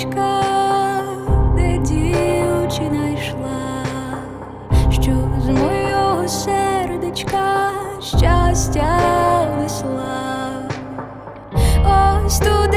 стежечка, де дівчина йшла, що з мого сердечка щастя несла. Ось тут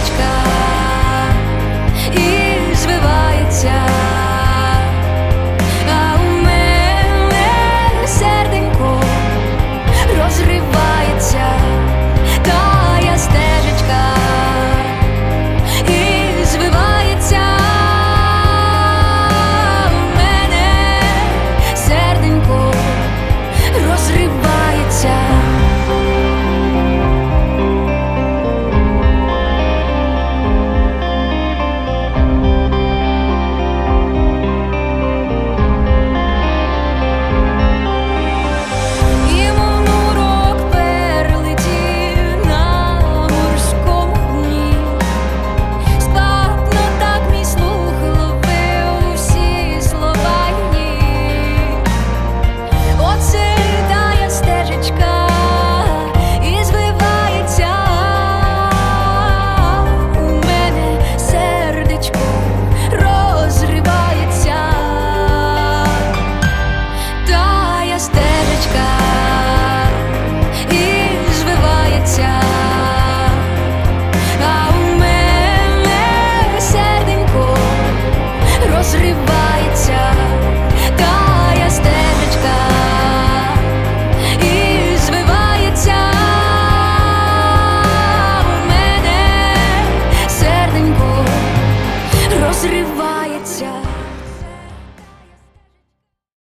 річка. І зривається.